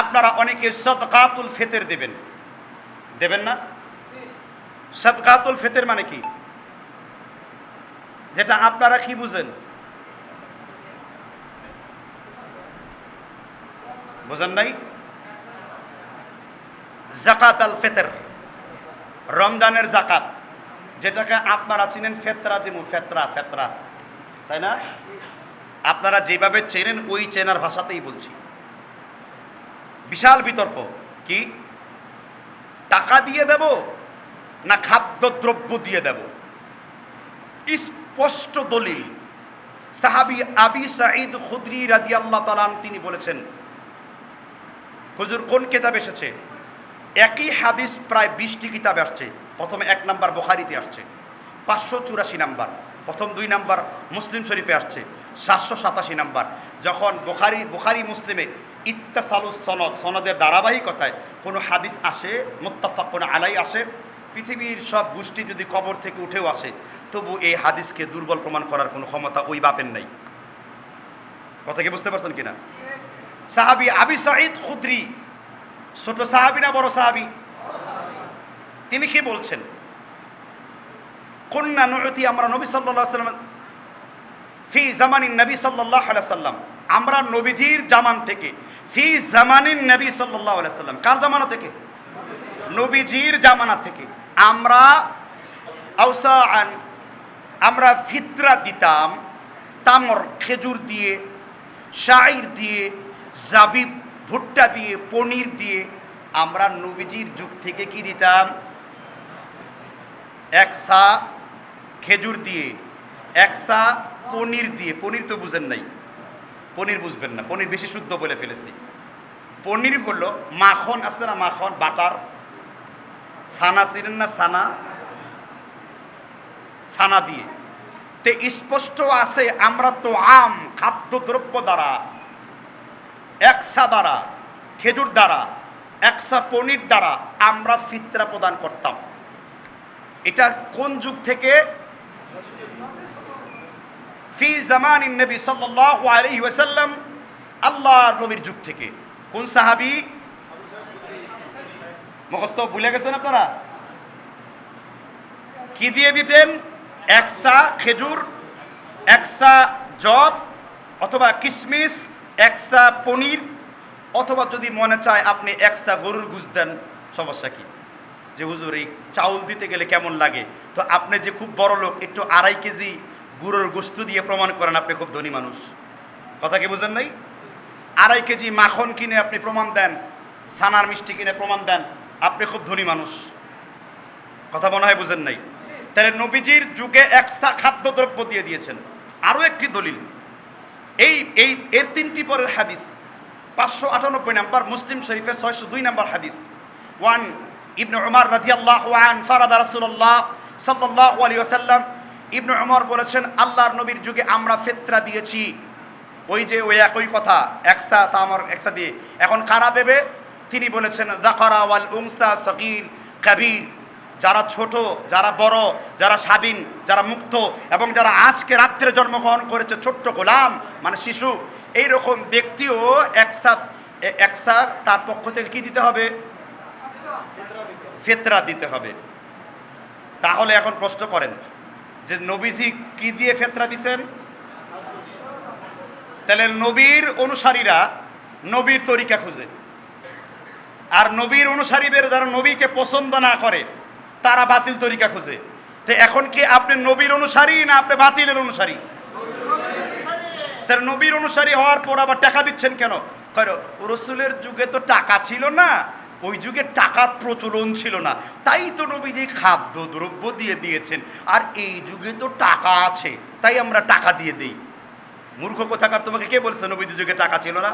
আপনারা অনেকে সদকাতুল ফেতের দেবেন। দেবেন না? সদকাতুল ফেতের মানে কি? যেটা আপনারা কি বুঝেন? বুঝেন নাই? জাকাত আল ফেতের। রমজানের জাকাত। যেটাকে আপনারা চিনেন ফেতরা দিমু, ফেতরা ফেতরা। তাই না? আপনারা যেভাবে চেনেন, ওই চেনার ভাষাতেই বলছি। বিশাল বিতর্ক। কি? টাকা দিয়ে দেব না খাদ্যদ্রব্য দিয়ে দেব? স্পষ্ট দলিল। সাহাবি আবি সাঈদ খুদরি রাদি আল্লাহ তালান তিনি বলেছেন, হুজুর, কোন কিতাব এসেছে? একই হাদিস প্রায় বিশটি কিতাবে আসছে। প্রথমে এক নাম্বার বোখারিতে আসছে। পাঁচশো চুরাশি নাম্বার। প্রথম দুই নাম্বার মুসলিম শরীফে আসছে। সাতশো সাতাশি নাম্বার। যখন বোখারি বোখারি মুসলিমে ইত্তাসালুস সনদ, সনদের ধারাবাহিকতায় কোনো হাদিস আসে মোত্তাফাক কোনো আলাই আসে। পৃথিবীর সব গোষ্ঠী যদি কবর থেকে উঠেও আসে, তবু এই হাদিসকে দুর্বল প্রমাণ করার কোনো ক্ষমতা ওই বাপের নাই। কথা কি বুঝতে পারছেন কিনা? সাহাবি আবি সাঈদ খুদ্রি, ছোট সাহাবি না বড় সাহাবি? তিনি কি বলছেন? কন্যা নয়তি আমরা নবী সাল্লাম ফি জামানিন নবী সাল্লাহ সাল্লাম, আমরা নবীজির জামান থেকে ফি জামানিন নবী সাল্লাহ সাল্লাম। কার জামানা থেকে? নবীজির জামানা থেকে। আমরা আউসাআন আমরা ফিতরা দিতাম, তামর, খেজুর দিয়ে, শাইর দিয়ে, জাবিব, ভুট্টা দিয়ে, পনির দিয়ে। আমরা নবীজির যুগ থেকে কি দিতাম? এক সা খেজুর দিয়ে, এক সা পনির দিয়ে। পনির তো বুঝেন নাই। পনির বুঝবেন না, পনির বেশি শুদ্ধ বলে ফেলেছি। পনির হলো মাখন, আছে না মাখন? বাটার। ছানা ছিলেন না ছানা? ছানা দিয়ে। তে স্পষ্ট আছে, আমরা তো আম, খাদ্যদ্রব্য দ্বারা, একসা দ্বারা, খেজুর দ্বারা, একসা পনির দ্বারা আমরা ফিতরা প্রদান করতাম। এটা কোন যুগ থেকে? ফি জামান নবী সাল্লাল্লাহু আলাইহি ওয়াসাল্লাম, আল্লাহর নবীর যুগ থেকে। কোন সাহাবী? মুখস্থ, ভুলে গেছেন আপনারা? কি দিয়ে দিতেন? একসা খেজুর একসা জব অথবা কিশমিশ একসা পনির, অথবা যদি মনে চায় আপনি একসা গরুর গুজ দেন, সমস্যা কি? যে হুজুর, এই চাউল দিতে গেলে কেমন লাগে? তো আপনি যে খুব বড় লোক, একটু আড়াই কেজি গুঁড়োর গোস্ত দিয়ে প্রমাণ করেন আপনি খুব ধনী মানুষ। কথা কি বুঝেন নাই? আড়াই কেজি মাখন কিনে আপনি প্রমাণ দেন সানার মিষ্টি কিনে প্রমাণ দেন, আপনি খুব ধনী মানুষ। কথা মনে হয় বুঝেন নাই? তাহলে নবীজির যুগে একসা খাদ্যদ্রব্য দিয়ে দিয়েছেন। আরও একটি দলিল। এই এই, এর তিনটি পরের হাদিস, পাঁচশো আটানব্বই নাম্বার মুসলিম শরীফের ছয়শো দুই নাম্বার হাদিস। ওয়ান ইবনু উমার রাজি আল্লাহ ওয়ান ফারাদা রাসুল্লাহ সাল্লাহ আলী ওসাল্লাম ইবনু উমর বলেছেন, আল্লাহর নবীর যুগে আমরা ফেতরা দিয়েছি। ওই যে ওই একই কথা একসা আমার একসা দিয়ে। এখন কারা দেবে? তিনি বলেছেন দাকারা ওয়াল উংসা সকির কাবির। যারা ছোট, যারা বড়, যারা স্বাধীন, যারা মুক্ত, এবং যারা আজকে রাত্রে জন্মগ্রহণ করেছে, ছোট্ট গোলাম মানে শিশু এই রকম ব্যক্তিও একসা একসা তার পক্ষ থেকে কি দিতে হবে? ফেতরা দিতে হবে। তাহলে এখন প্রশ্ন করেন যে নবীজি কি দিয়ে ফেতরা দিছেন? তাহলে নবীর অনুসারীরা নবীর তরিকা খুঁজে। আর নবীর অনুসারীদের যারা নবীকে পছন্দ না করে, তারা বাতিল তরিকা খুঁজে। তো এখন কি আপনি নবীর অনুসারী না আপনি বাতিলের অনুসারী? তার নবীর অনুসারী হওয়ার পর আবার টাকা দিচ্ছেন কেন? রসুলের যুগে তো টাকা ছিল না ওই যুগে টাকার প্রচলন ছিল না। তাই তো নবীজি খাদ্য দ্রব্য দিয়ে দিয়েছেন। আর এই যুগে তো টাকা আছে, তাই আমরা টাকা দিয়ে দিই। মূর্খ কোথাকার তোমাকে কে বলছে নবীজি যুগে টাকা ছিল না?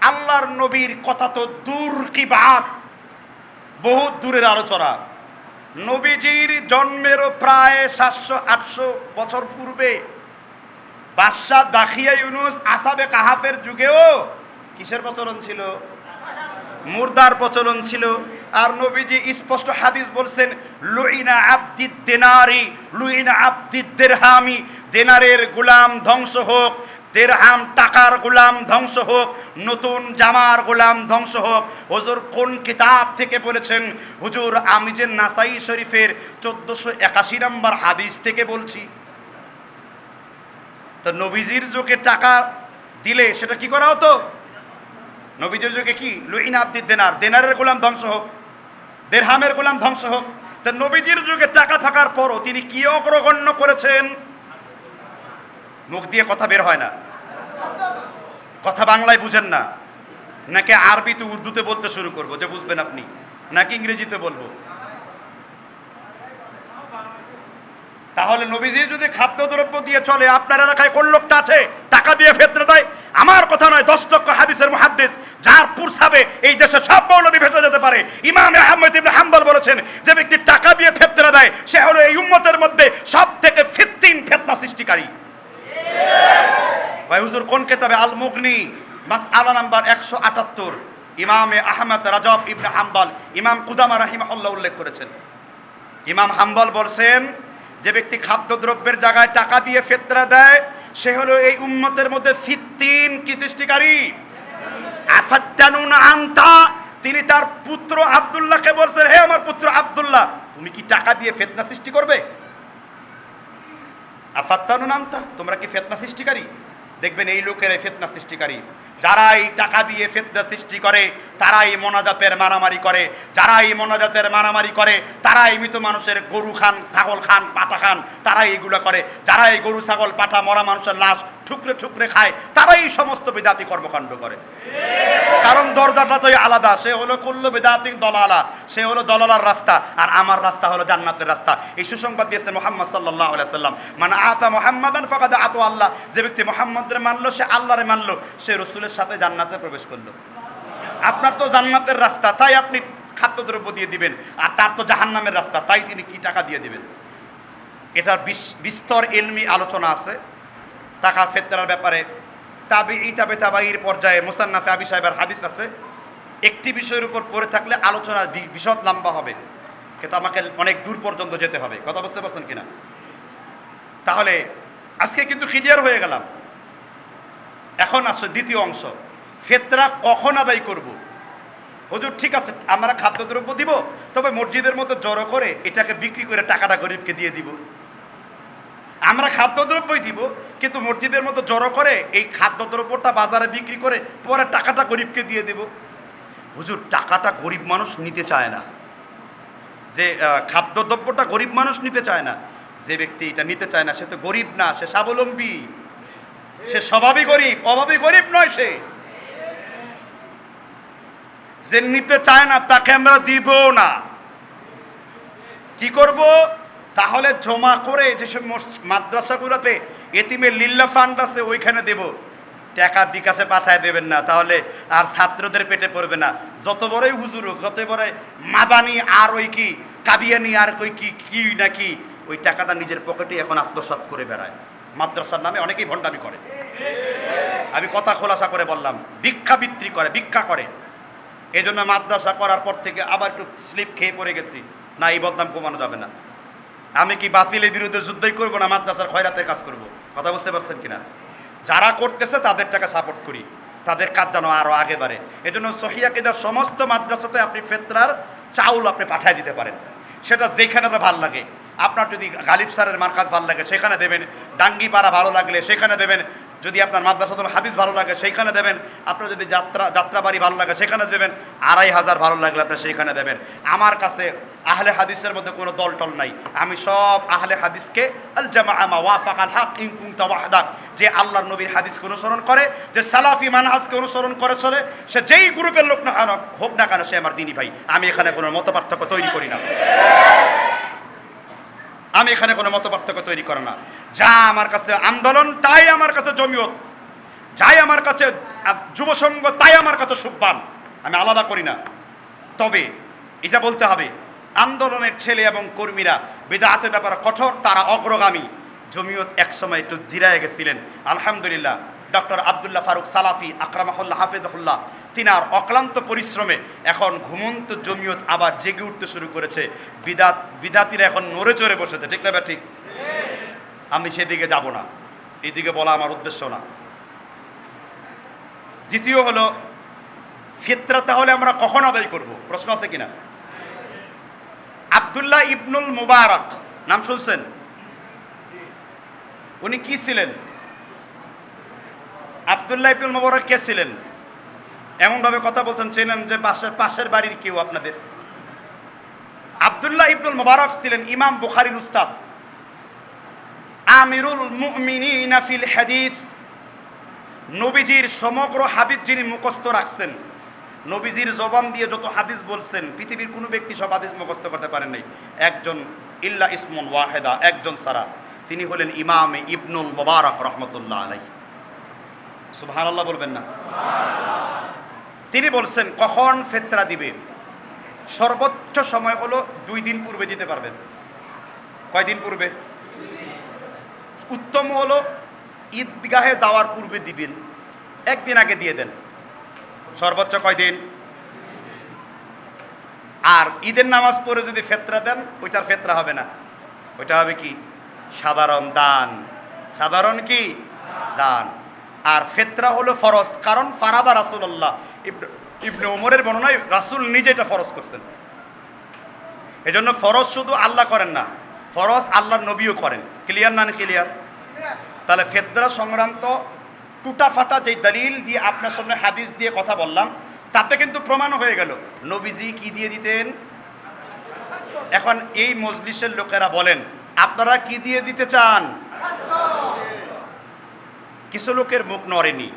আল্লাহর নবীর কথা তো দূর কি বাত? বহুত দূরের আলোচনা। নবীজির জন্মেরও প্রায় সাতশো, আটশো বছর পূর্বে বাদশাহ দাখিয়া ইউনুস আসাবে কাহাফের যুগেও কিসের প্রচলন ছিল? মুর্দার প্রচলন ছিল। আর নবীজি স্পষ্ট হাদিস বলছেন, লুইনা আব্দিদ দেনারি, লুইনা আব্দিদ দেরহামি, দেনারের গুলাম ধ্বংস হোক দেড়হাম টাকার গোলাম ধ্বংস হোক, নতুন জামার গোলাম ধ্বংস হোক। হুজুর কোন কিতাব থেকে বলেছেন? হুজুর, আমি যে নাসাই শরীফের চোদ্দশো একাশি নম্বর হাদিস থেকে বলছি। তো নবীজির যুগে টাকা দিলে সেটা কি করা হতো? নবীজির যুগে কি? লুইন আব্দি দেনার। দেনারের গোলাম ধ্বংস হোক, দেড়হামের গোলাম ধ্বংস হোক, তা নবীজির যুগে টাকা থাকার পরও তিনি কি অগ্রগণ্য করেছেন? মুখ দিয়ে কথা বের হয় না। কথা বাংলায় বুঝেন না। নাকি আরবিতে উর্দুতে বলতে শুরু করব, যে বুঝবেন আপনি। নাকি ইংরেজিতে বলব? তাহলে নবীজি যদি খাদ্যদ্রব্য দিয়ে চলে, আপনার এলাকায় কোন লোকটা আছে? টাকা দিয়ে ফেতরে দেয়? আমার কথা নয়, দশ লক্ষ হাদিসের মহাদ্দেশ যার পুরসাবে এই দেশে সব মৌলবী ফেটে যেতে পারে। ইমাম আহমেদ ইবনে হাম্বল বলেছেন, যে ব্যক্তি টাকা দিয়ে ফেতরে দেয়, সে হলো এই উম্মতের মধ্যে সব থেকে ফিফটিন ফেতনা সৃষ্টিকারী। ভাই হুজুর, কোন কেতাবে? আল মুগনি মাস আলা নাম্বার একশো আটাত্তর। ইমামে আহমদ রাজব ইবনে হাম্বল, ইমাম কুদামা রাহিমাহুল্লাহ উল্লেখ করেছেন। ইমাম হাম্বল বলছেন যে ব্যক্তি খাদ্যদ্রব্যের জায়গায় টাকা দিয়ে ফেতরা দেয়, সে হলো এই উম্মতের মধ্যে ফিত্তিন কি সৃষ্টিকারী? আনতা, তিনি তার পুত্র আব্দুল্লাহকে বলছেন, হে আমার পুত্র আবদুল্লাহ, তুমি কি টাকা দিয়ে ফেতনা সৃষ্টি করবে? আফাত্তানুন আনতা, তোমরা কি ফেতনা সৃষ্টিকারী? দেখবেন এই লোকেরাই ফেতনা সৃষ্টিকারী। যারা এই টাকা দিয়ে ফেতনা সৃষ্টি করে, তারাই মোনাজাতের মারামারি করে। যারা এই মোনাজাতের মারামারি করে, তারাই মৃত মানুষের গরু খান, ছাগল খান, পাটা খান, তারাই এগুলো করে। যারা এই গরু, ছাগল, পাটা, মরা মানুষের লাশ ঠুকরে ঠুকরে খায়, তারাই সমস্ত বিদাতি কর্মকাণ্ড করে। কারণ দরজাটা তো আলাদা, সে হলো কুল্ল বেদাতিক দলালা, সে হলো দলালার রাস্তা, আর আমার রাস্তা হলো জান্নাতের রাস্তা। এই সুসংবাদ দিয়েছেন মোহাম্মদ সাল্লাহ সাল্লাম। মানে আতা মোহাম্মদান ফাকাদা আতো আল্লাহ। যে ব্যক্তি মোহাম্মদের মানলো, সে আল্লাহরে মানলো, সে রসুলের সাথে জান্নাতে প্রবেশ করল। আপনার তো জান্নাতের রাস্তা, তাই আপনি খাদ্যদ্রব্য দিয়ে দিবেন, আর তার তো জাহান্নামের রাস্তা, তাই তিনি কি টাকা দিয়ে দিবেন? এটার বিস্তর এলমি আলোচনা আছে, টাকা ফেতরার ব্যাপারে। তাবি ইতাবে তাবাইয়ের পর্যায়ে মুসান্নাফে আবি সাহেবের হাদিস আছে। একটি বিষয়ের উপর পড়ে থাকলে আলোচনা বিশদ লম্বা হবে, কিন্তু আমাকে অনেক দূর পর্যন্ত যেতে হবে। কথা বুঝতে পারছেন কিনা? তাহলে আজকে কিন্তু ক্লিয়ার হয়ে গেলাম। এখন আসছে দ্বিতীয় অংশ। ফেতরা কখন আদায় করব? হুজুর, ঠিক আছে, আমরা খাদ্যদ্রব্য দিব, তবে মসজিদের মধ্যে জড়ো করে এটাকে বিক্রি করে টাকাটা গরিবকে দিয়ে দিব। আমরা খাদ্যদ্রব্যই দিব, কিন্তু মসজিদের মতো জড়ো করে এই খাদ্যদ্রব্যটা বাজারে বিক্রি করে পরে টাকাটা গরিবকে দিয়ে দেব। হুজুর, টাকাটা গরিব মানুষ নিতে চায় না। যে খাদ্যদ্রব্যটা গরিব মানুষ নিতে চায় না, যে ব্যক্তি এটা নিতে চায় না, সে তো গরিব না, সে স্বাবলম্বী। সে স্বভাবই গরিব, অভাবই গরিব নয় সে। যে নিতে চায় না, তাকে আমরা দিব না। কি করব? তাহলে জমা করে যেসব মাদ্রাসাগুলোতে এতিমে লিল্লা ফান্ড আছে, ওইখানে দেব। টাকা বিকাশে পাঠায় দেবেন না, তাহলে আর ছাত্রদের পেটে পড়বে না। যত বড়ই হুজুর হোক, যত বড়ই মাদানি আর ওই কি, কাবিয়ানি আর কই কি কি নাকি ওই টাকাটা নিজের পকেটে এখন আত্মসাৎ করে বেড়ায়। মাদ্রাসার নামে অনেকেই ভণ্ডামি করে। আমি কথা খোলাসা করে বললাম, ভিক্ষা বিক্রি করে, ভিক্ষা করে। এই জন্য মাদ্রাসা করার পর থেকে আবার একটু স্লিপ খেয়ে পড়ে গেছি। না, এই বদনাম কমানো যাবে না। আমি কি বাতিলের বিরুদ্ধে যুদ্ধই করব না মাদ্রাসার খয়রাতের কাজ করব? কথা বুঝতে পারছেন কিনা? যারা করতেছে তাদের টাকা সাপোর্ট করি। তাদের কাজ যেন আরও আগে বাড়ে। এই জন্য সহিয়াকিদার সমস্ত মাদ্রাসাতে আপনি ফেতরার চাউল আপনি পাঠিয়ে দিতে পারেন। সেটা যেখানে আপনার ভালো লাগে। আপনার যদি গালিব স্যারের মার্কাজ ভালো লাগে, সেখানে দেবেন। ডাঙ্গিপাড়া ভালো লাগলে সেখানে দেবেন। যদি আপনার মাদ্রাসাতুল হাদিস ভালো লাগে সেইখানে দেবেন। আপনার যদি যাত্রা, যাত্রাবাড়ি ভালো লাগে, সেখানে দেবেন। আড়াই হাজার ভালো লাগলে আপনি সেইখানে দেবেন। আমার কাছে আহলে হাদিসের মধ্যে কোনো দল টল নাই। আমি সব আহলে হাদিসকে আল জামা আমা ওয়াফাক আল হক যে আল্লাহর নবীর হাদিসকে অনুসরণ করে, যে সালাফি মানহাজকে অনুসরণ করে চলে, সে যেই গ্রুপের লোক না হোক না কেন, সে আমার দিনী ভাই। আমি এখানে কোনো মত পার্থক্য তৈরি করি না। আমি এখানে কোনো মত পার্থক্য তৈরি করে না। যা আমার কাছে আন্দোলন, তাই আমার কাছে জমিয়ত। যাই আমার কাছে যুবসংঘ তাই আমার কাছে সুব্বান। আমি আলাদা করি না। তবে এটা বলতে হবে, আন্দোলনের ছেলে এবং কর্মীরা বেদাতের ব্যাপারে কঠোর, তারা অগ্রগামী। জমিয়ত একসময় একটু জিরায় গেছিলেন। আলহামদুলিল্লাহ, ডক্টর আবদুল্লাহ ফারুক সালাফি, আকরামাহুল্লাহ হাফিদুল্লাহ তিনার অক্লান্ত পরিশ্রমে এখন ঘুমন্ত জমিয়ত আবার জেগে উঠতে শুরু করেছে। বিদাত, বিদাতিরা এখন নড়ে চড়ে বসেছে, ঠিক না ঠিক। আমি সেদিকে যাব না। এদিকে বলা আমার উদ্দেশ্য না। দ্বিতীয় হলো, ফিতরা তাহলে আমরা কখন আদায় করব? প্রশ্ন আছে কিনা? আবদুল্লাহ ইবনুল মুবারক, নাম শুনছেন? উনি কি ছিলেন? আব্দুল্লাহ ইবনুল মুবারক কে ছিলেন? এমনভাবে কথা বলছেন, চেনেন যে পাশের পাশের বাড়ির কেউ আপনাদের। আব্দুল্লাহ ইবনুল মুবারক ছিলেন ইমাম বুখারির উস্তাদ। আমিরুল মুমিনিনা ফিল হাদিস। নবীজির সমগ্র হাদিস যিনি মুখস্থ রাখছেন, নবীজির জবান দিয়ে যত হাদিস বলছেন, পৃথিবীর কোনো ব্যক্তি সব হাদিস মুখস্থ করতে পারেন নাই। একজন ইল্লা ইসমুন ওয়াহেদা, একজন সারা তিনি হলেন ইমাম ইবনুল মুবারক রহমতুল্লাহ আলাই সুবহানাল্লাহ বলবেন না? তিনি বলছেন, কখন ফেতরা দিবে? সর্বোচ্চ সময় হলো দুই দিন পূর্বে দিতে পারবেন। কয়দিন পূর্বে? উত্তম হলো ঈদগাহে যাওয়ার পূর্বে দিবেন। একদিন আগে দিয়ে দেন। সর্বোচ্চ কয়দিন আর ঈদের নামাজ পড়ে যদি ফেতরা দেন, ওইটার ফেতরা হবে না। ওইটা হবে কি? সাধারণ দান। সাধারণ কি? দান। আর ফেতরা হলো ফরজ, কারণ ফারাবা রাসুল্লাহ ইবনে ওমরের বর্ণনায় রাসুল নিজে এটা ফরজ করছেন এজন্য ফরজ শুধু আল্লাহ করেন না, ফরজ আল্লাহ নবীও করেন। ক্লিয়ার না ক্লিয়ার তাহলে ফেতরা সংক্রান্ত টুটা ফাটা যেই দলিল দিয়ে আপনার সামনে হাদিস দিয়ে কথা বললাম, তাতে কিন্তু প্রমাণ হয়ে গেল। নবীজি কি দিয়ে দিতেন? এখন এই মজলিসের লোকেরা বলেন, আপনারা কি দিয়ে দিতে চান? কিছু লোকের মুখ নড়েনি।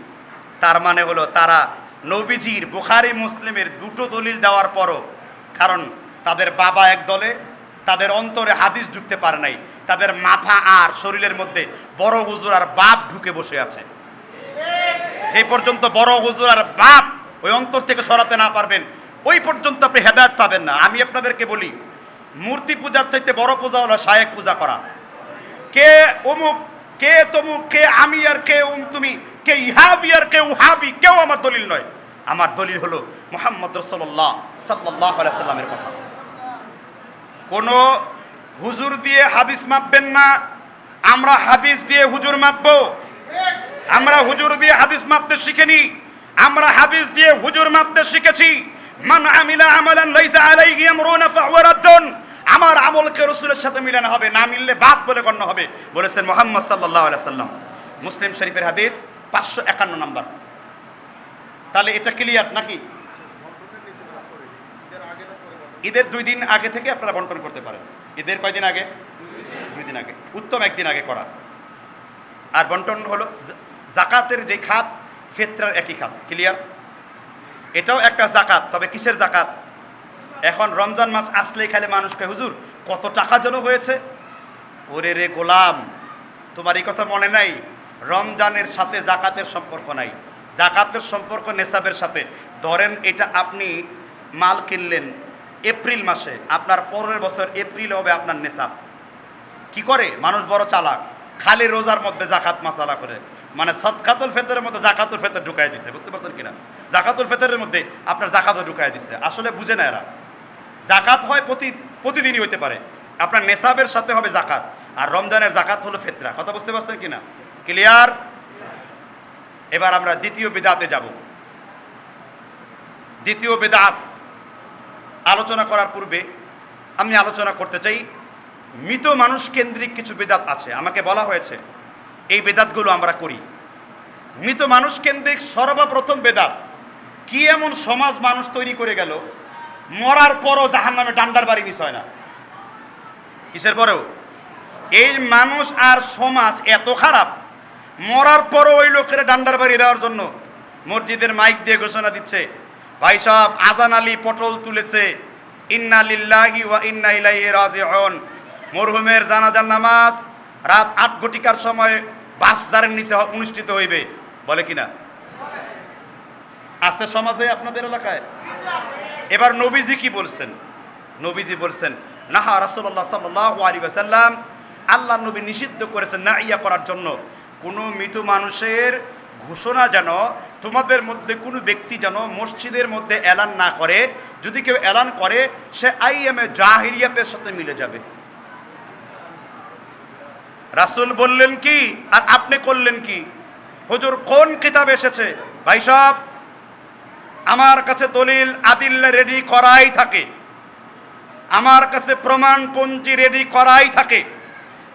তার মানে হলো তারা নবীজির বুখারি মুসলিমের দুটো দলিল দেওয়ার পরও, কারণ তাদের বাবা এক দলে, তাদের অন্তরে হাদিস ঢুকতে পারে নাই, তাদের মাথা আর শরীরের মধ্যে বড় হুজুর আর বাপ ঢুকে বসে আছে। যে পর্যন্ত বড় হুজুর আর বাপ ওই অন্তর থেকে সরাতে না পারবেন, ওই পর্যন্ত আপনি হেদায়ত পাবেন না। আমি আপনাদেরকে বলি, মূর্তি পূজার চাইতে বড় পূজা হলো শায়েক পূজা করা। কে অমুক কে তমুক কে আমি আর কে উম তুমি, কে ইহাবি আর কে উহাবি, কেউ আমার দলিল নয়। আমার দলিল হলো মোহাম্মদ রসল্লাহ সাল্লাহ সাল্লামের কথা। কোনো হুজুর দিয়ে হাদিস মাপবেন না, আমরা হাদিস দিয়ে হুজুর মাপবো। আমরা হুজুর দিয়ে হাদিস মাপতে শিখিনি, আমরা হাদিস দিয়ে হুজুর মাপতে শিখেছি। মান আমিলা আমালান লাইসা আলাইহি আমরুনা ফাহুয়া রাদ্দুন আমার আমলকে রসুলের সাথে মিলানো হবে, না মিললে বাদ বলে গণ্য হবে, বলেছেন মোহাম্মদ সাল্লাহ সাল্লাম মুসলিম শরীফের হাদিস পাঁচশো একান্ন নম্বর। তাহলে এটা ক্লিয়ার নাকি? ঈদের দুই দিন আগে থেকে আপনারা বন্টন করতে পারেন। ঈদের কয়দিন আগে? দুই দিন আগে। উত্তম একদিন আগে করা। আর বন্টন হলো জাকাতের যে খাত, ফেতরার একই খাত। ক্লিয়ার এটাও একটা জাকাত, তবে কিসের জাকাত? এখন রমজান মাস আসলেই খালি মানুষকে হুজুর, কত টাকা যেন হয়েছে? ওরে রে গোলাম, তোমার এই কথা মনে নাই? রমজানের সাথে জাকাতের সম্পর্ক নাই। জাকাতের সম্পর্ক নেশাবের সাথে। ধরেন এটা আপনি মাল কিনলেন এপ্রিল মাসে, আপনার পরের বছর এপ্রিল হবে আপনার নেশাব। কি করে? মানুষ বড় চালাক। খালি রোজার মধ্যে জাকাত মাসালা করে। মানে সৎকাতুল ফেতরের মধ্যে জাকাতুল ফেতর ঢুকাই দিছে, বুঝতে পারছেন কিনা? জাকাতুল ফেতরের মধ্যে আপনার জাকাতও ঢুকাই দিছে। আসলে বুঝে না এরা। জাকাত হয় প্রতি, প্রতিদিনই হইতে পারে। আপনার নেশাবের সাথে হবে জাকাত, আর রমজানের জাকাত হলো ফেতরা। কথা বুঝতে পারছেন কিনা? ক্লিয়ার এবার আমরা দ্বিতীয় বেদাতে যাব। দ্বিতীয় বেদাত আলোচনা করার পূর্বে আমি আলোচনা করতে চাই, মৃত মানুষ কেন্দ্রিক কিছু বেদাত আছে। আমাকে বলা হয়েছে, এই বেদাতগুলো আমরা করি। মৃত মানুষ কেন্দ্রিক সর্বপ্রথম বেদাত, কি এমন সমাজ মানুষ তৈরি করে গেল মরার পরও জাহান নামে ডান্ডার বাড়ি মিস হয় না। কিসের পরেও? এই মানুষ আর সমাজ এত খারাপ, মরার পরও ওই লোকের ডান্ডার বাড়ি দেওয়ার জন্য মসজিদের মাইক দিয়ে ঘোষণা দিচ্ছে, ভাই সব আজান আলী পটল তুলেছে, ইন্না ইন্না মরহুমের জানাজার নামাজ রাত আট ঘটিকার সময় বাসজারের নিচে অনুষ্ঠিত হইবে, বলে কিনা? আছে সমাজে আপনাদের এলাকায়? এবার নবীজি কি বলছেন? নবীজি বলছেন, নাহা রাসূলুল্লাহ সাল্লাল্লাহু আলাইহি ওয়াসাল্লাম আল্লাহ নবী নিষিদ্ধ করেছেন না ইয়া করার জন্য। কোনো মৃত মানুষের ঘোষণা যেন তোমাদের মধ্যে কোনো ব্যক্তি যেন মসজিদের মধ্যে এলান না করে, যদি কেউ এলান করে, সে আইএমএ জাহিরিয়াতের সাথে মিলে যাবে। রাসূল বললেন কি? আর আপনি করলেন কি? হুজুর কোন কিতাব এসেছে? ভাই সব আমার কাছে দলিল আদিল্লা রেডি করাই থাকে। আমার কাছে প্রমাণপঞ্জি রেডি করাই থাকে।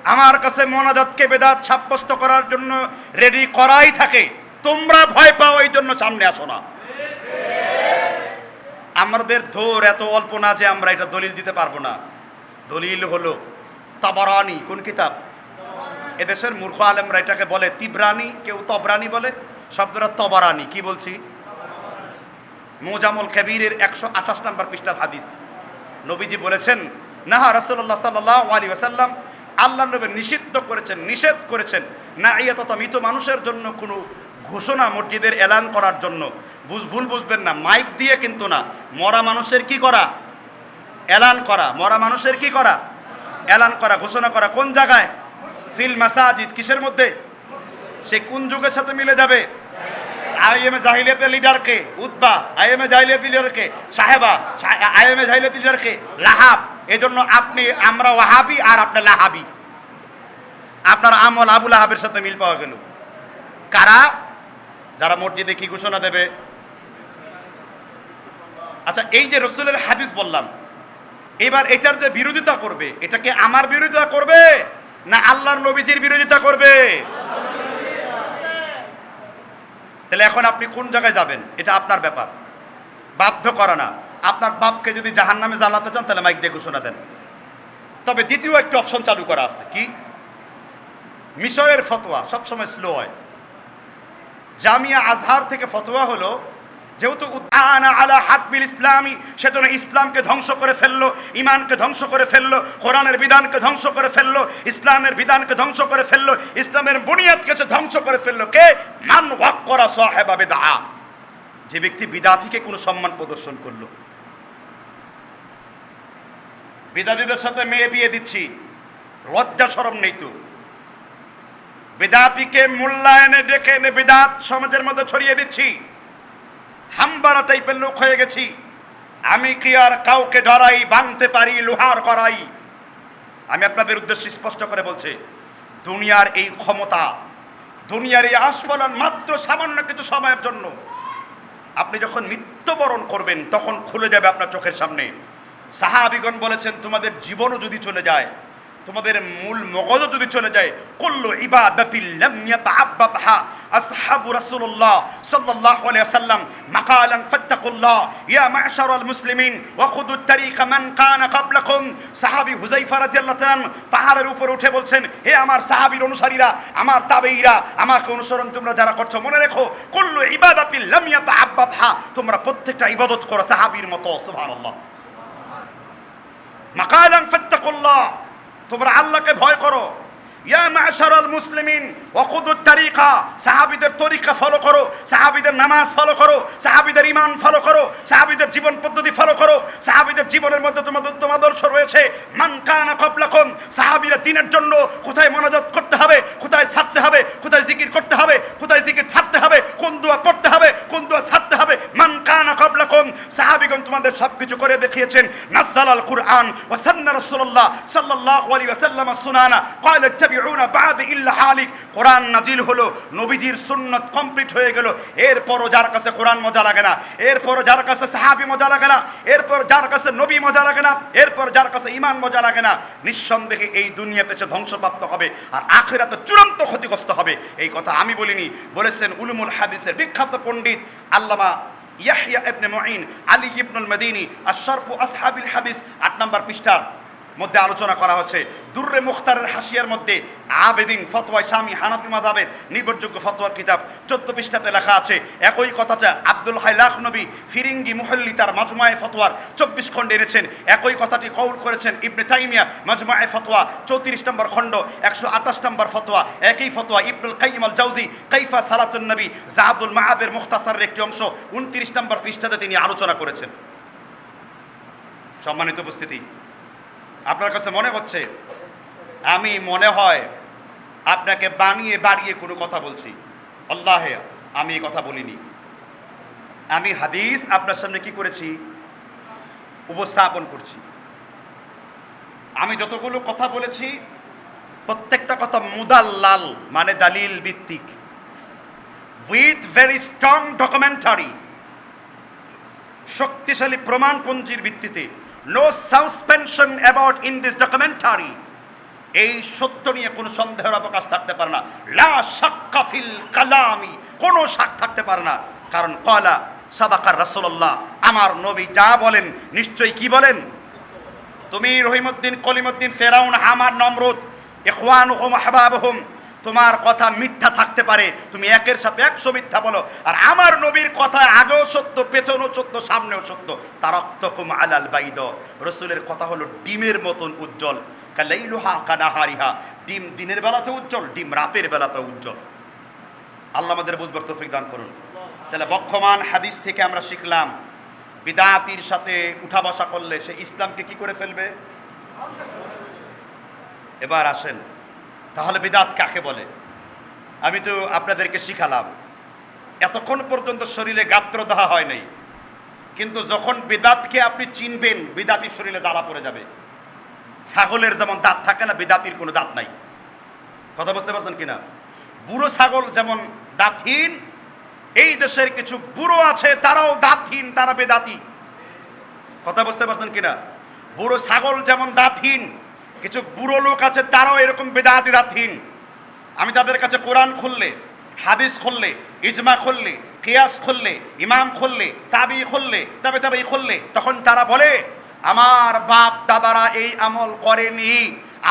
আমার কাছে মনাজাতকে বেদাত সাব্যস্ত করার জন্য রেডি করাই থাকে। তোমরা ভয় পাও, এই জন্য সামনে আসো না। আমাদের ধোর এত অল্প না যে আমরা এটা দলিল দিতে পারব না। দলিল হলো তবরানি, কোন কিতাব? এদেশের মূর্খ আলেমরা এটাকে বলে তিবরানি, কেউ তবরানি বলে? শব্দটা তবরানি, কি বলছি? মোজামুল কবিরের একশো আঠাশ নম্বর পৃষ্ঠার হাদিস। নবীজি বলেছেন না রসল্লাহ সাল্লাহ আলী ওসাল্লাম আল্লাহ নবী নিষিদ্ধ করেছেন, নিষেধ করেছেন না ইয়া তথা মৃত মানুষের জন্য কোনো ঘোষণা মসজিদের এলান করার জন্য। বুঝ, ভুল বুঝবেন না, মাইক দিয়ে কিন্তু না। মরা মানুষের কি করা? এলান করা। মরা মানুষের কি করা? এলান করা। ঘোষণা করা কোন জায়গায়? ফিল মাসাজিদ, কিসের মধ্যে? সে কোন যুগের সাথে মিলে যাবে? আইএমএ জাহিলিয়াতের লিডারকে উদ্বা আইএমএ জাহিলিয়াত লিডারকে সাহেবা আইএমএ জাহিলিয়াত লিডারকে লাহাব, এজন্য আপনি, আমরা ওয়াহাবি আর আপনি লাহাবি। আপনার আমল আবুল আহাবের সাথে মিল পাওয়া গেল। কারা? যারা মসজিদে কি ঘোষণা দেবে? আচ্ছা এই যে রসুলের হাদিস বললাম, এবার এটার যে বিরোধিতা করবে এটাকে আমার বিরোধিতা করবে? না আল্লাহর নবীজির বিরোধিতা করবে? তাহলে এখন আপনি কোন জায়গায় যাবেন? এটা আপনার ব্যাপার। বাধ্য করে না। আপনার বাপকে যদি জাহান নামে জ্বালাতে চান, তাহলে মাইক দিয়ে ঘোষণা দেন। তবে দ্বিতীয় একটি অপশন চালু করা আছে। কি? মিশরের ফতোয়া সবসময় স্লো হয়। জামিয়া আজহার থেকে ফতোয়া হলো যেহেতু আনা আলা হাতমিল ইসলামী, সেজন্য ইসলামকে ধ্বংস করে ফেলল ইমানকে ধ্বংস করে ফেলল, কোরআনের বিধানকে ধ্বংস করে ফেলল, ইসলামের বিধানকে ধ্বংস করে ফেলল, ইসলামের বুনিয়াদকে সে ধ্বংস করে ফেলল। কে? মান ওয়াক করা সাহেবা বেদা যে ব্যক্তি বিদাতিকে কোনো সম্মান প্রদর্শন করল। বিদাতিদের সাথে মেয়ে বিয়ে দিচ্ছি, লজ্জা সরম নেই তো। বেদাতিকে মূল্যায়নে ডেকে এনে বেদাত সমাজের মধ্যে ছড়িয়ে দিচ্ছি। হাম্বারা টাইপের লোক হয়ে গেছি। আমি কি আর কাউকে ডরাই ভাঙতে পারি, লোহার করাই? আমি আপনাদের উদ্দেশ্যে স্পষ্ট করে বলছি, দুনিয়ার এই ক্ষমতা, দুনিয়ার এই আস্ফলন মাত্র সামান্য কিছু সময়ের জন্য। আপনি যখন মৃত্যুবরণ করবেন, তখন খুলে যাবে আপনার চোখের সামনে। সাহাবিগণ বলেছেন, তোমাদের জীবনও যদি চলে যায় তোমাদের মূল মগজও যদি চলে যায়, কুল্লু ইবাদাতিন লাম ইয়াতাআব্বাদহা, আসহাবু রাসূলুল্লাহ সাল্লাল্লাহু আলাইহি ওয়াসাল্লাম মাকালান ফাত্তাকুল্লাহ, ইয়া মা'শারাল মুসলিমিন, ওয়া খুদুত তারিকা মান কানা ক্বাবলাকুম। সাহাবী হুযাইফা রাদিয়াল্লাহু তাআলা পাহাড়ের উপর উঠে বলছেন, হে আমার সাহাবীর অনুসারীরা, আমার তাবেঈরা, আমাকে অনুসরণ তোমরা যারা করছ, মনে রেখো, কুল্লু ইবাদাতিন লাম ইয়াতাআব্বাদহা, তোমরা প্রত্যেকটা ইবাদত করো সাহাবীর মতো, সুবহানাল্লাহ। মাকালান ফাত্তাকুল্লাহ। তোমরা আল্লাহকে ভয় করো। মুসলিমিন ওয়াকুদুত তারিকা, সাহাবীদের তরিকা ফলো করো, সাহাবীদের নামাজ ফলো করো, সাহাবীদের ঈমান ফলো করো, সাহাবীদের জীবন পদ্ধতি ফলো করো, সাহাবীদের জীবনের মধ্যে তোমাদের উত্তম রয়েছে। মান কানা সাহাবীরা দিনের জন্য কোথায় মনোযোগ করতে হবে, কোথায় ছাড়তে হবে, কোথায় জিকির করতে হবে, কোথায় জিকির ছাড়তে হবে, কোন দোয়া পড়তে হবে, কোন দোয়া ছাড়তে হবে, মান কানা সাহাবীগণ তোমাদের সবকিছু করে দেখিয়েছেন। নাযালাল কুরআন, ওয়া সান্না রাসূলুল্লাহ সাল্লাল্লাহু আলাইহি ওয়াসাল্লাম সুনানা ক্বালা বা'দ ইল্লা হালিক। কোরআন নাজিল হলো, নবীজির সুন্নাত কমপ্লিট হয়ে গেল। এরপরও যার কাছে কোরআন মজা লাগে না যার কাছে সাহাবী মজা লাগে না, এরপর যার কাছে নবী মজা লাগে না, এরপর যার কাছে ঈমান মজা লাগে না, নিঃসন্দেহে এই দুনিয়াতে সে ধ্বংসপ্রাপ্ত হবে আর আখিরাতে চূড়ান্ত ক্ষতিগ্রস্ত হবে। এই কথা আমি বলিনি, বলেছেন উলুমুল হাদিসের বিখ্যাত পণ্ডিত আল্লামা ইয়াহিয়া ইবনে মুঈন, আলী ইবনুল মদিনী আশরাফু আসহাবিল হাদিস, আট নম্বর পৃষ্ঠার। মধ্যে আলোচনা করা হচ্ছে। দুর্রে মুখতারের হাসিয়ার মধ্যে আবেদিন ফতোয়া স্বামী হানাফি মাধাবের নির্ভরযোগ্য ফতোয়ার কিতাব চোদ্দ পৃষ্ঠাতে লেখা আছে, একই কথাটা আব্দুল হাই লাখ নবী ফিরিঙ্গি মুহল্লি তার মাজমায়ে ফতোয়ার চব্বিশ খণ্ডে এনেছেন। একই কথাটি কৌল করেছেন ইবনে তাইমিয়া মাজমায়ে ফতোয়া, চৌত্রিশ নম্বর খণ্ড, একশো আঠাশ নম্বর ফতোয়া। একই ফতোয়া ইবনুল কাইম আল জাউজি কাইফা সালাতুন নবী, জাহাদুল মাহাবের মুখতাসারের একটি অংশ, উনত্রিশ নম্বর পৃষ্ঠাতে তিনি আলোচনা করেছেন। সম্মানিত উপস্থিতি আপনার কাছে মনে হচ্ছে? আমি মনে হয় আপনাকে বানিয়ে বাড়িয়ে কোনো কথা বলছি। আল্লাহে, আমি এই কথা বলিনি। আমি হাদিস আপনার সামনে কি করেছি? উপস্থাপন করছি। আমি যতগুলো কথা বলেছি, প্রত্যেকটা কথা মুদাল্লাল মানে দালিল ভিত্তিক। উইথ ভেরি স্ট্রং ডকুমেন্টারি শক্তিশালী প্রমাণপঞ্জির ভিত্তিতে। No suspension about in this documentary এই সত্য নিয়ে কোনো সন্দেহের অবকাশ থাকতে পারে না। লা শাক্কা ফিল কালামি। কোনো শাক থাকতে পারে না। কারণ কলা সাদাকার রাসূলুল্লাহ, আমার নবী যা বলেন নিশ্চয়ই কি বলেন? তুমি রহিমুদ্দিন, কলিমুদ্দিন, ফেরাউন, হামার, নমরুদ, ইখওয়ানুহুম, আহবাবহুম তোমার কথা মিথ্যা থাকতে পারে। তুমি একের সাথে একশো মিথ্যা বলো। আর আমার নবীর কথা আগেও সত্য, পেছনেও সত্য, সামনেও সত্য। তারক্তকুম আলাল বাইদ। রসুলের কথা হলো ডিমের মতন উজ্জ্বল। কালাইলুহা কানাহারিহা। ডিম দিনের বেলাতে উজ্জ্বল, ডিম রাতের বেলাতে উজ্জ্বল। আল্লাহ আমাদের বুঝবার তৌফিক দান করুন। তাহলে বক্ষমান হাদিস থেকে আমরা শিখলাম, বিদাতির সাথে উঠা বসা করলে সে ইসলামকে কি করে ফেলবে? এবার আসেন। তাহলে বিদাত কাকে বলে? আমি তো আপনাদেরকে শিখালাম। এতক্ষণ পর্যন্ত শরীরে গাত্র দেওয়া হয় নাই। কিন্তু যখন বেদাতকে আপনি চিনবেন, বিদাতির শরীরে জ্বালা পড়ে যাবে। ছাগলের যেমন দাঁত থাকে না, বেদাতির কোনো দাঁত নাই। কথা বুঝতে পারছেন কিনা? বুড়ো ছাগল যেমন দাঁতহীন, এই দেশের কিছু বুড়ো আছে, তারাও দাঁতহীন, তারা বেদাতি। কথা বুঝতে পারছেন কিনা? বুড়ো ছাগল যেমন দাঁতহীন কিছু বুড়ো লোক আছে, তারাও এরকম দাঁতহীন আমি তাদের কাছে কোরআন খুললে, হাদিস খুললে, ইজমা খুললে, কিয়াস খুললে, ইমাম খুললে, তাবি খুললে, তবে তবে খুললে, তখন তারা বলে, আমার বাপ দাদারা এই আমল করেনি।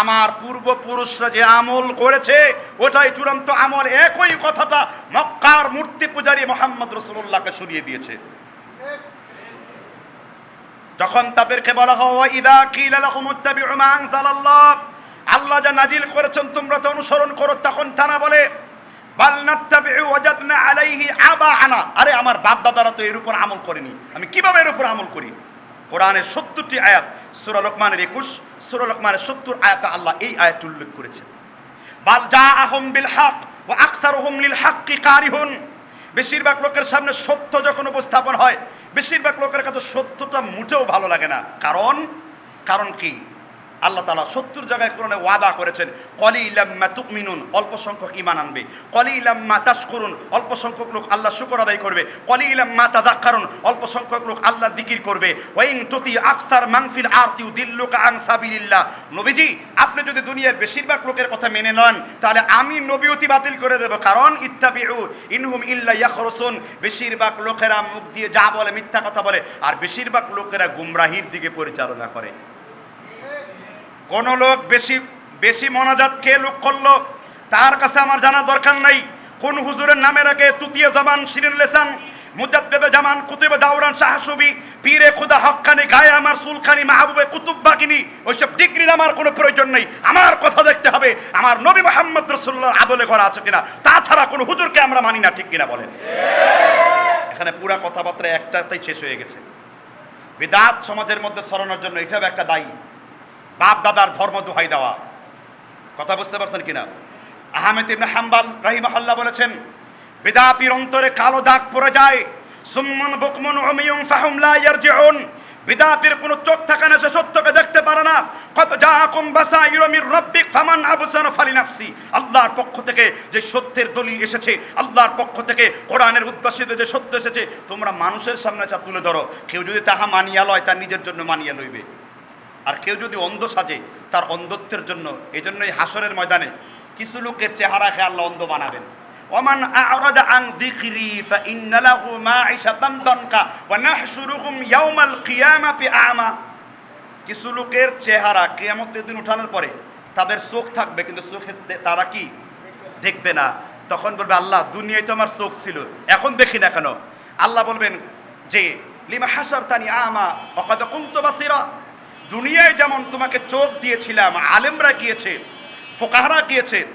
আমার পূর্বপুরুষরা যে আমল করেছে, ওটাই চূড়ান্ত আমল। একই কথাটা মক্কার মূর্তি পূজারী মোহাম্মদ রসুল্লাহকে সরিয়ে দিয়েছে। যখন তাদেরকে বলা হয় ইদা কিলা লাকুম ইত্তাবিউ মা আনজালাল্লাহ। আল্লাহ যা নাজিল করেছেন, তোমরা তো অনুসরণ করো, তখন তারা বলে আবাআনা। আরে, আমার বাপ দাদারা তো এর উপর আমল করেনি। আমি কীভাবে এর উপর আমল করি? কোরআনের সত্তরটি আয়াত, সূরা লোকমানের একুশ, সূরা লোকমানের সত্তর আয়াতে আল্লাহ এই আয়াত উল্লেখ করেছেন। বাল যা আহম বিল হক ও আখতারুহুম লিল হাক্কি কারিহুন। বেশিরভাগ লোকের সামনে সত্য যখন উপস্থাপন হয়, বেশিরভাগ লোকের কাছে সত্যটা মুঠেও ভালো লাগে না। কারণ? কারণ কি? আল্লাহ তালা সত্তর জায়গায় কোরআনে ওয়াদা করেছেন কলি ইলাম্মা তুকমিনুন অল্প সংখ্যক ইমান আনবে। কলি ইলাম্মা তাস করুন অল্প সংখ্যক লোক আল্লাহ শুকর আদায় করবে। কলি ইলাম্মা কারণ অল্প সংখ্যক লোক আল্লাহ জিকির করবে। ওয়াইন তুতি আকসার মাংফিল আরতিউ দিল্লুকা আন সাবিলিল্লাহ। নবীজি, আপনি যদি দুনিয়ার বেশিরভাগ লোকের কথা মেনে নেন, তাহলে আমি নবীয়তি বাতিল করে দেব। কারণ ইত্তাবিউ, ইনহুম ইল্লা ইয়াখরুসুন। বেশিরভাগ লোকেরা মুখ দিয়ে যা বলে মিথ্যা কথা বলে, আর বেশিরভাগ লোকেরা গুমরাহির দিকে পরিচালনা করে। কোন লোক বেশি বেশি মনাজাত খেয়ে লোক করল। তার কাছে আমার জানা দরকার নাই। কোন হুজুরের নামে রাখে তুতীয় জামান শিরিন লেসান মুজাদ্দেবে জামান, কুতুবে দাউরান শাহসুবি, পীরে খুদা হক্কানি গায়ে আমার সুলখানি মাহবুবে কুতুব বাগিনী, ওইসব ডিগ্রির আমার কোনো প্রয়োজন নেই। আমার কথা দেখতে হবে, আমার নবী মোহাম্মদ রসুল্লাহর আদলে করা আছে কিনা। তাছাড়া কোনো হুজুরকে আমরা মানি না, ঠিক কিনা বলেন? এখানে পুরা কথাবার্তা একটাতেই শেষ হয়ে গেছে। বিদাত সমাজের মধ্যে সরানোর জন্য এটাও একটা দায়ী। বাপ দাদার ধর্ম দোহাই দেওয়া। কথা বুঝতে পারছেন কিনা? আহমেদ ইবনে হাম্বাল রাহিমাহাল্লাহ বলেছেন, বিদাতির অন্তরে কালো দাগ পড়ে যায়। সুম্মন বুকমন উমিয়ুম ফাহুম লা ইয়ারজিউন। বিদাতির কোনো চোখ থাকে না, সে সত্যকে দেখতে পারে না। কত জাকুম বাসাইরু মির রাব্বিক ফামান আবসারা ফালিনাফসি আল্লাহর পক্ষ থেকে যে সত্যের দলিল এসেছে, আল্লাহর পক্ষ থেকে কোরআনের উদ্ভাসিত যে সত্য এসেছে, তোমরা মানুষের সামনে চা তুলে ধরো। কেউ যদি তাহা মানিয়া লয় তার নিজের জন্য মানিয়া লইবে। আর কেউ যদি অন্ধ সাজে, তার অন্ধত্বের জন্য এই জন্যই হাসরের ময়দানে কিছু লোকের চেহারা খেয়ে আল্লাহ অন্ধ বানাবেন। কিছু লোকের চেহারা কিয়ামতের দিন উঠানোর পরে তাদের চোখ থাকবে, কিন্তু চোখের তারা কি? দেখবে না। তখন বলবে, আল্লাহ, দুনিয়ায় তো আমার চোখ ছিল, এখন দেখি না কেন? আল্লাহ বলবেন যে, লিমা হাসার তানি আমা অকাদ কুন্ত বাসিরা? দুনিয়ায় যেমন তোমাকে চোখ দিয়েছিলাম, আলেমরা গিয়েছে, ফোকাহারা গিয়েছে,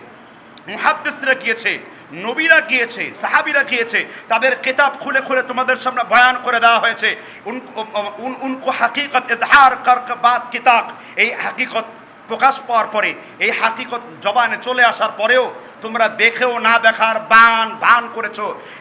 মুহাদ্দিসরা গিয়েছে, নবীরা গিয়েছে, সাহাবিরা গিয়েছে, তাদের কিতাব খুলে খুলে তোমাদের সামনে বয়ান করে দেওয়া হয়েছে। উন- উন- উনকো হাকিকত ইজহার কর বাদ কিতাব এই হাকিকত প্রকাশ পাওয়ার পরে, এই হাকিকত জবানে চলে আসার পরেও তোমরা দেখেও না দেখার বান বান করেছ।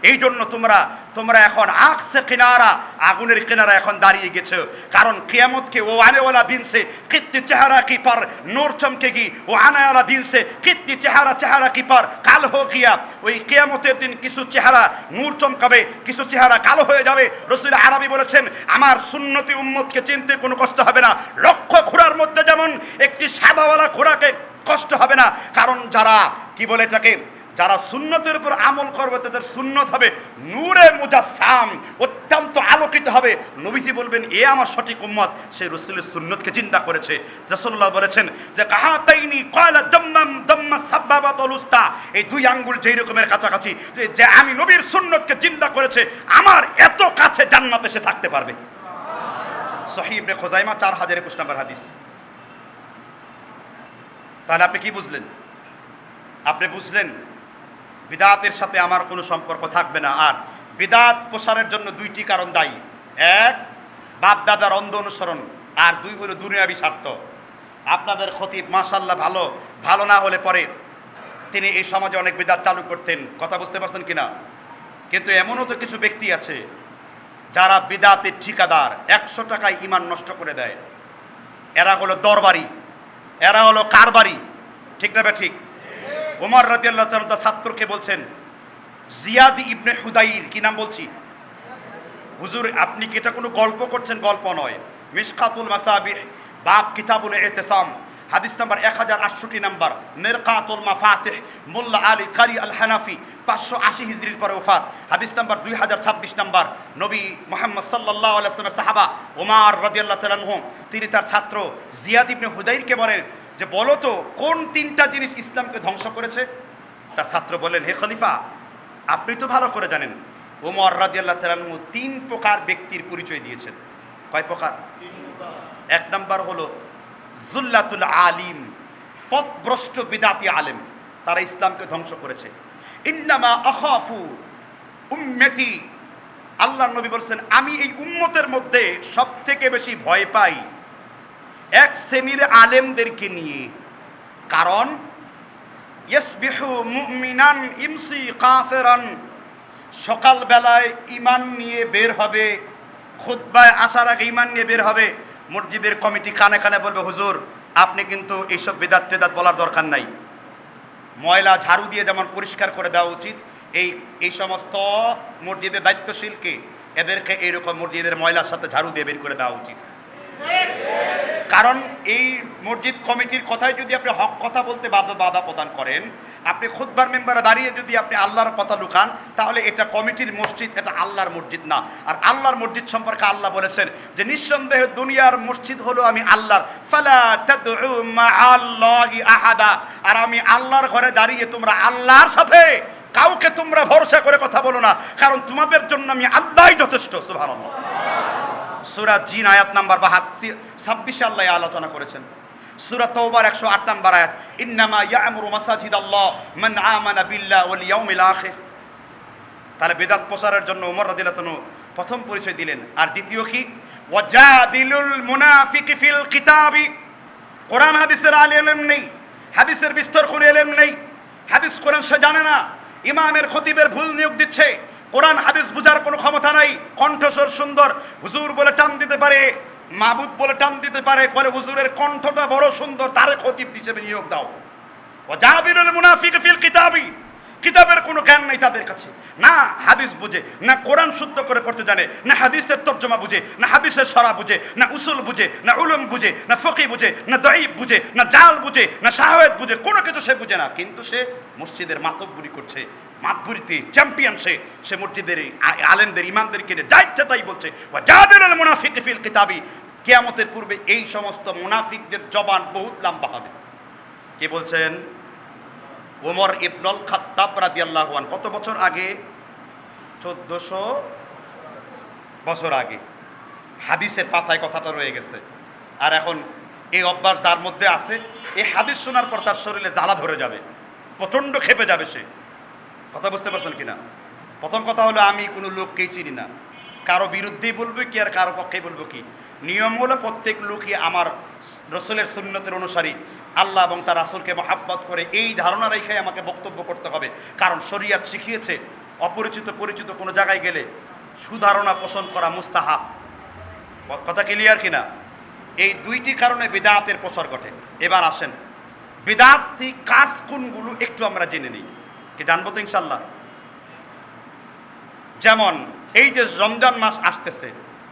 এই জন্য তোমরা তোমরা এখন আকসে কিনারা, আগুনের কিনারা এখন দাঁড়িয়ে গেছো। কারণ কিয়ামতকে ও আনেওয়ালা বিনসে কিত্তি চেহারা কি পার? নূর চমকে গি, ও আনাওয়ালা বিনসে কিত্তি চেহারা চেহারা কি পার? কাল হো গিয়া, ওই কিয়ামতের দিন কিছু চেহারা নূর চমকাবে, কিছু চেহারা কালো হয়ে যাবে। রসুল আরবি বলেছেন, আমার সুন্নতি উম্মতকে চিনতে কোনো কষ্ট হবে না। লক্ষ ঘোড়ার মধ্যে যেমন একটি সাদাওয়ালা ঘোড়াকে কষ্ট হবে না। কারণ যারা, কি বলে এটাকে, যারা সুন্নতের উপর আমল করবে, তাদের সুন্নত হবে নূরে মুজাসাম অত্যন্ত আলোকিত হবে। নবীজি বলবেন, এ আমার সঠিক উম্মত। সে রসুলের সুন্নতকে চিন্তা করেছে। রসুল্লাহ বলেছেন যে, কাহাতাইনি কয়লা দম্মাম দম্মা সাব্বাবাত অলুস্তা এই দুই আঙ্গুল যেই রকমের কাছাকাছি, যে আমি নবীর সুন্নতকে চিন্তা করেছে, আমার এত কাছে জান্নাতে সে থাকতে পারবে। সহিবনে খোজাইমা, চার হাজার একুশ নম্বর হাদিস। তাহলে আপনি কি বুঝলেন? আপনি বুঝলেন বিদাতের সাথে আমার কোনো সম্পর্ক থাকবে না। আর বিদাত প্রসারের জন্য দুইটি কারণ দায়ী। এক বাপ দাদার অন্ধ অনুসরণ। আর দুই হলো দুনিয়াবি স্বার্থ। আপনাদের খতিব মাশাল্লাহ ভালো ভালো না হলে পরে তিনি এই সমাজে অনেক বিদাত চালু করতেন। কথা বুঝতে পারছেন কিনা? কিন্তু এমনও তো কিছু ব্যক্তি আছে যারা বিদাতের ঠিকাদার, একশো টাকায় ইমান নষ্ট করে দেয়। এরা হলো দরবারি। এরা হলো কারবারি। ঠিক না ঠিক? ওমর রাজি আল্লাহ তার ছাত্রকে বলছেন, জিয়াদ ইবনে হুদাইর, কি নাম বলছি? হুজুর, আপনি কি এটা কোনো গল্প করছেন? গল্প নয়। মিসকাতুল মাসাবি বাপ কিতাবুল এতেসাম হাদিস নাম্বার এক হাজার আটষট্টি নাম্বার। মেরকাতুল মাফাতেহ, মোল্লা আলী কারি আল হানাফি। পাঁচশো আশি হিজরির পরে ওফাত। হাদিস নাম্বার দুই হাজার ছাব্বিশ নাম্বার। নবী মোহাম্মদ সাল্লাহ আলাইসলামের সাহাবা ওমার রদিয়াল্লাহ তালানহম তিনি তার ছাত্র জিয়াদ ইবনে হুদাইরকে বলেন যে, বলো তো, কোন তিনটা জিনিস ইসলামকে ধ্বংস করেছে? তার ছাত্র বলেন হে খলিফা, আপনি তো ভালো করে জানেন, ওমর রাজিয়াল্লাহ তালানহু তিন প্রকার ব্যক্তির পরিচয় দিয়েছেন। কয় প্রকার? এক নম্বর হলো জুল্লাতুল আলিম, পথভ্রষ্ট বিদাতি আলেম, তারা ইসলামকে ধ্বংস করেছে। ইন্নামা আখাফু উম্মতি। আল্লাহ নবী বলছেন, আমি এই উম্মতের মধ্যে সব থেকে বেশি ভয় পাই এক শ্রেণির আলেমদেরকে নিয়ে। কারণ ইসবিহু মুমিনান ইমসি কাফেরান। সকালবেলায় ইমান নিয়ে বের হবে খুদ্বায় আসার আগে ইমান নিয়ে বের হবে। মসজিদের কমিটি কানে কানে বলবে, হুজুর, আপনি কিন্তু এইসব বেদাত বলার দরকার নাই। ময়লা ঝাড়ু দিয়ে যেমন পরিষ্কার করে দেওয়া উচিত, এই এই সমস্ত মসজিদের দায়িত্বশীলকে এদেরকে এইরকম মসজিদের ময়লার সাথে ঝাড়ু দিয়ে বের করে দেওয়া উচিত। কারণ এই মসজিদ কমিটির কথায় যদি আপনি হক কথা বলতে বাধা বাধা প্রদান করেন আপনি খুদবার মেম্বারে দাঁড়িয়ে যদি আপনি আল্লাহর কথা লুকান, তাহলে এটা কমিটির মসজিদ, এটা আল্লাহর মসজিদ না। আর আল্লাহর মসজিদ সম্পর্কে আল্লাহ বলেছেন যে, নিঃসন্দেহে দুনিয়ার মসজিদ হলো আমি আল্লাহর। আহাদা। আর আমি আল্লাহর ঘরে দাঁড়িয়ে তোমরা আল্লাহর সাথে কাউকে তোমরা ভরসা করে কথা বলো না, কারণ তোমাদের জন্য আমি আল্লাহই যথেষ্ট, সুবহানাল্লাহ। সুরা জিন আয়াত নাম্বার বাহাত্তর, ছাব্বিশে আল্লাহ আলোচনা করেছেন। সুরা একশো আট নাম্বার আয়াত, ইন্নামা ইয়ামুরু মাসাজিদ আল্লাহ মান আমানা বিল্লাহ ওয়াল ইয়াউমিল আখির। তাহলে বেদাত প্রচারের জন্য উমর রাদিয়াল্লাহু প্রথম পরিচয় দিলেন। আর দ্বিতীয় কি? ওয়াজাদিলুল মুনাফিকি ফিল কিতাবি। কোরআন হাদিসের আল এলেম নেই, হাদিসের বিস্তর কোনো এলেম নেই, হাদিস কোরআন সে জানে না, ইমামের খতিবের ভুল নিয়োগ দিচ্ছে, কোরআন হাদিস বুঝার কোনো ক্ষমতা নাই, কণ্ঠস্বর সুন্দর, হুজুর বলে টান দিতে পারে মাবুদ বলে টান দিতে পারে করে হুজুরের কণ্ঠটা বড় সুন্দর, তারে খতিব হিসেবে নিয়োগ দাও। ও জাহাবিরুল মুনাফিক ফিল কিতাবি। কিতাবের কোনো জ্ঞান নেই তাদের কাছে। না হাদিস বুঝে, না কোরআন শুদ্ধ করে পড়তে জানে, না হাদিসের তর্জমা বুঝে, না হাদিসের সরা বুঝে, না উসুল বুঝে, না উলুম বুঝে, না ফকি বুঝে, না দঈব বুঝে, না জাল বুঝে, না শাহওয়াত বুঝে, কোনো কিছু সে বুঝে না। কিন্তু সে মসজিদের মাতব্বরি করছে মাতবুরিতে চ্যাম্পিয়ন সে মসজিদের আ- আলেমদের, ইমামদেরকে নিয়ে যা ইচ্ছা তাই বলছে মুনাফিক ফিল কিতাবি। কিয়ামতের পূর্বে এই সমস্ত মুনাফিকদের জবান বহুত লম্বা হবে। কে বলছেন? ওমর ইবনুল খাত্তাব রাদিয়াল্লাহু আন কত বছর আগে? চোদ্দশো বছর আগে। হাদিসের পাতায় কথাটা রয়ে গেছে। আর এখন এই অভ্যাস যার মধ্যে আছে, এই হাদিস শোনার পর তার শরীরে জ্বালা ধরে যাবে। প্রচণ্ড খেপে যাবে সে। কথা বুঝতে পারছেন কিনা? প্রথম কথা হলো, আমি কোনো লোককেই চিনি না। কারও বিরুদ্ধেই বলব কি আর কারও পক্ষেই বলব কি? নিয়ম হলো, প্রত্যেক লোকই আমার রসুলের সুন্নতের অনুসারী। আল্লাহ এবং তার রাসুলকে মহাব্বত করে এই ধারণা রেখে আমাকে বক্তব্য করতে হবে। কারণ শরিয়াত শিখিয়েছে, অপরিচিত পরিচিত কোনো জায়গায় গেলে সুধারণা পোষণ করা মুস্তাহাব। কথা ক্লিয়ার কিনা? এই দুইটি কারণে বেদাতের প্রসার ঘটে। এবার আসেন, বেদাতি কাজ কোনগুলো একটু আমরা জেনে নিই। কি জানব তো ইনশাল্লাহ যেমন এই যে রমজান মাস আসতেছে